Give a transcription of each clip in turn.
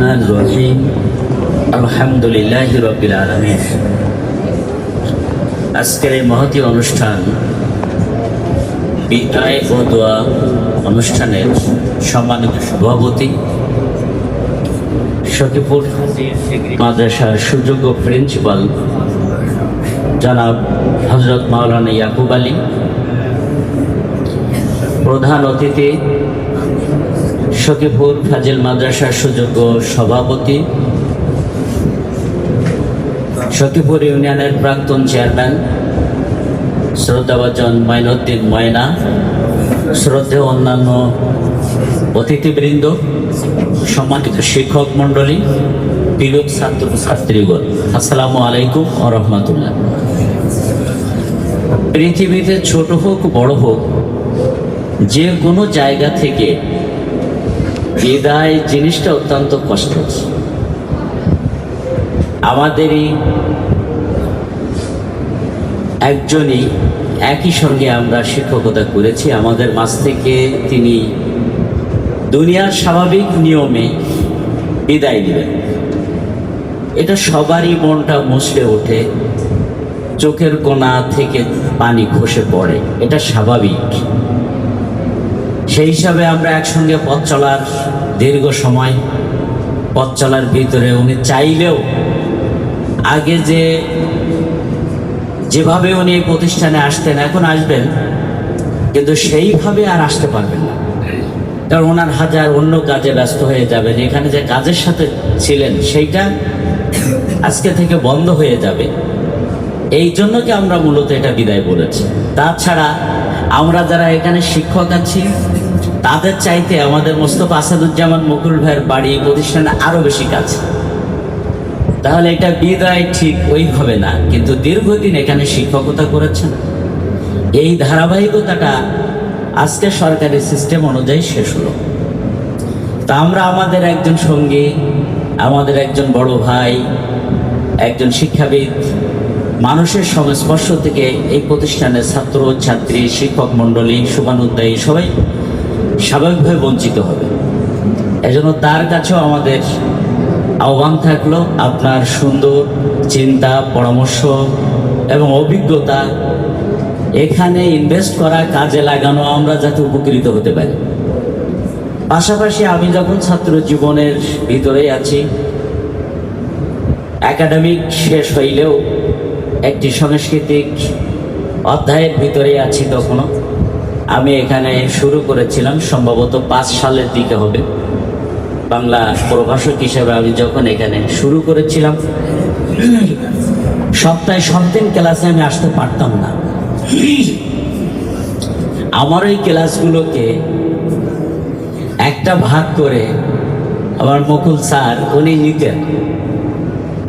রহমান রহিম। আলহামদুলিল্লাহ রবিল আলমীর আজকের এই মহতি অনুষ্ঠান বিদায় ও দোয়া অনুষ্ঠানের সম্মানিত সভাপতি সখীপুর মাদ্রাসার সুযোগ্য প্রিন্সিপাল জনাব হজরত মাওলানা ইয়াকুব আলী। প্রধান অতিথি সখীপুর ফাজিল মাদ্রাসার সুযোগ্য সভাপতি, সখীপুর ইউনিয়নের প্রাক্তন চেয়ারম্যান, শ্রদ্ধাভাজন মাইনুদ্দিন ময়না, শ্রদ্ধেয় অন্যান্য অতিথিবৃন্দ, সম্মানিত শিক্ষক মণ্ডলী প্রিয় ছাত্র ছাত্রীগণ, আসসালামু আলাইকুম ও রহমতুল্লাহ। পৃথিবীতে ছোট হোক, বড় হোক, যে কোনো জায়গা থেকে বিদায় জিনিসটা অত্যন্ত কষ্ট। আমাদেরই একজনই একই সঙ্গে আমরা শিক্ষকতা করেছি। আমাদের মাঝ থেকে তিনি দুনিয়ার স্বাভাবিক নিয়মে বিদায় নেবেন এটা সবারই মনটা মুছড়ে ওঠে। চোখের কোনা থেকে পানি খসে পড়ে। এটা স্বাভাবিক। সেই হিসাবে আমরা একসঙ্গে পথ চলার দীর্ঘ সময় পথ চলার ভিতরে উনি চাইলেও আগে যে যেভাবে উনি এই প্রতিষ্ঠানে আসতেন, এখন আসবেন, কিন্তু সেইভাবে আর আসতে পারবেন না। কারণ ওনার হাজার অন্য কাজে ব্যস্ত হয়ে যাবেন, এখানে যে কাজের সাথে ছিলেন, সেইটা আজকে থেকে বন্ধ হয়ে যাবে। এই জন্য কি আমরা মূলত এটা বিদায় বলেছি। তাছাড়া আমরা যারা এখানে শিক্ষক আছি, তাদের চাইতে আমাদের মোস্তফা আসাদুজ্জামান মুকুল ভাইয়ের বাড়ি প্রতিষ্ঠানে আরও বেশি কাছে। তাহলে এটা বিদায় ঠিক ওইভাবে না, কিন্তু দীর্ঘদিন এখানে শিক্ষকতা করেছেন। এই ধারাবাহিকতাটা আজকে সরকারি সিস্টেম অনুযায়ী শেষ হলো। তা আমরা আমাদের একজন সঙ্গী, আমাদের একজন বড় ভাই, একজন শিক্ষাবিদ মানুষের সংস্পর্শ থেকে এই প্রতিষ্ঠানের ছাত্র, ছাত্রী, শিক্ষক মণ্ডলী শুভানুদ্দায়ী সবাই স্বাভাবিকভাবে বঞ্চিত হবে। এজন্য তার কাছেও আমাদের আহ্বান থাকল আপনার সুন্দর চিন্তা, পরামর্শ এবং অভিজ্ঞতা এখানে ইনভেস্ট করা কাজে লাগানো আমরা যাতে উপকৃত হতে পারি। পাশাপাশি আমি যখন ছাত্র জীবনের ভিতরেই আছি একাডেমিক শেষ হইলেও একটি সাংস্কৃতিক অধ্যায়ের ভিতরেই আছি তখনও। আমি এখানে শুরু করেছিলাম, সম্ভবত পাঁচ সালের দিকে হবে। বাংলা প্রভাষক হিসেবে আমি যখন এখানে শুরু করেছিলাম, সপ্তাহে সব দিন ক্লাসে আমি আসতে পারতাম না। আমার ওই ক্লাসগুলোকে একটা ভাগ করে আমার মুকুল স্যার উনি নিতেন।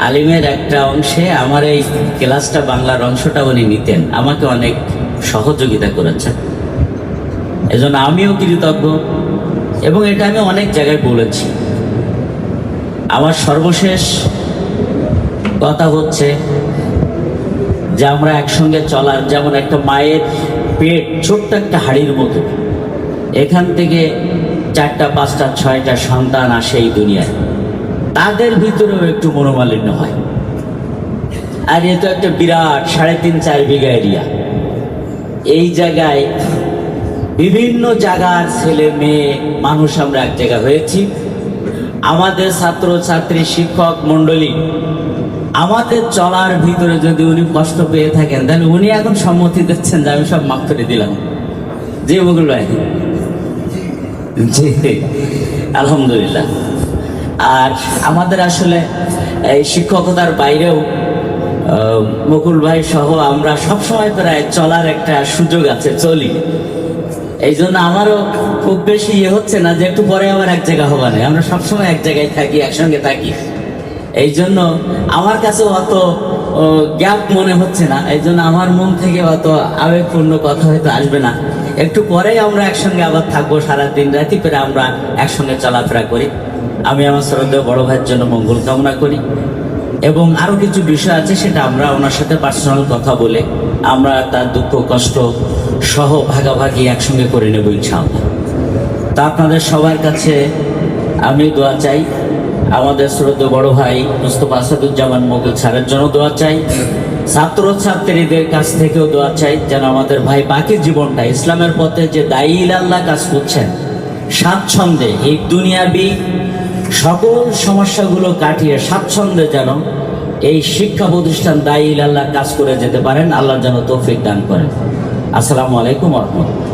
আলিমের একটা অংশে আমার এই ক্লাসটা বাংলার অংশটা উনি নিতেন। আমাকে অনেক সহযোগিতা করেছেন। এজন্য আমিও কৃতজ্ঞ এবং এটা আমি অনেক জায়গায় বলেছি। আমার সর্বশেষ কথা হচ্ছে যে আমরা একসঙ্গে চলার যেমন একটা মায়ের পেট, ছোট্ট একটা হাড়ির মতো। এখান থেকে চারটা, পাঁচটা, ছয়টা সন্তান আসে এই দুনিয়ায়। তাদের ভিতরেও একটু মনোমালিন্য হয়। আর এ তো একটা বিরাট, সাড়ে তিন, চার বিঘা এরিয়া। এই জায়গায় বিভিন্ন জায়গার ছেলে মেয়ে, মানুষ আমরা এক জায়গায় হয়েছি। আমাদের ছাত্র ছাত্রী শিক্ষক, মণ্ডলী, আমাদের চলার ভিতরে যদি উনি কষ্ট পেয়ে থাকেন, তাহলে উনি এখন সম্মতি দিচ্ছেন যে আমি সব মাফ করে দিলাম। যে জি, আলহামদুলিল্লাহ। আর আমাদের আসলে এই শিক্ষকতার বাইরেও মুকুল ভাই সহ আমরা সবসময় প্রায় চলার একটা সুযোগ আছে, চলি। এই জন্য আমারও খুব বেশি ইয়ে হচ্ছে না যে একটু পরে আবার এক জায়গা হবা নেই। আমরা সবসময় এক জায়গায় থাকি, একসঙ্গে থাকি। এই জন্য আমার কাছে অত গ্যাপ মনে হচ্ছে না। এই জন্য আমার মন থেকে অত আবেগপূর্ণ কথা হয়তো আসবে না। একটু পরেই আমরা একসঙ্গে আবার থাকব সারা দিন রাতি করে আমরা একসঙ্গে চলাফেরা করি। আমি আমার শ্রদ্ধেয় বড় ভাইয়ের জন্য মঙ্গল কামনা করি। এবং আরও কিছু বিষয় আছে, সেটা আমরা ওনার সাথে পার্সোনাল কথা বলে আমরা তার দুঃখ, কষ্ট সহ ভাগাভাগি একসঙ্গে করে নেব ইনশাআল্লাহ। তা আপনাদের সবার কাছে আমি দোয়া চাই। আমাদের শ্রদ্ধ বড় ভাই মুস্তফা আসাদুজ্জামান মোগল স্যারের জন্য দোয়া চাই। ছাত্র ছাত্রীদের কাছ থেকেও দোয়া চাই যেন আমাদের ভাই বাকি জীবনটা ইসলামের পথে যে দায়ী আল্লাহ কাজ করছেন স্বাচ্ছন্দে এই দুনিয়াবি সকল সমস্যাগুলো কাটিয়ে স্বাচ্ছন্দে যেন এই শিক্ষা প্রতিষ্ঠান দায়ী আল্লাহ কাজ করে যেতে পারেন। আল্লাহ যেন তৌফিক দান করেন। আসসালামু আলাইকুম রহমতুল্লাহ।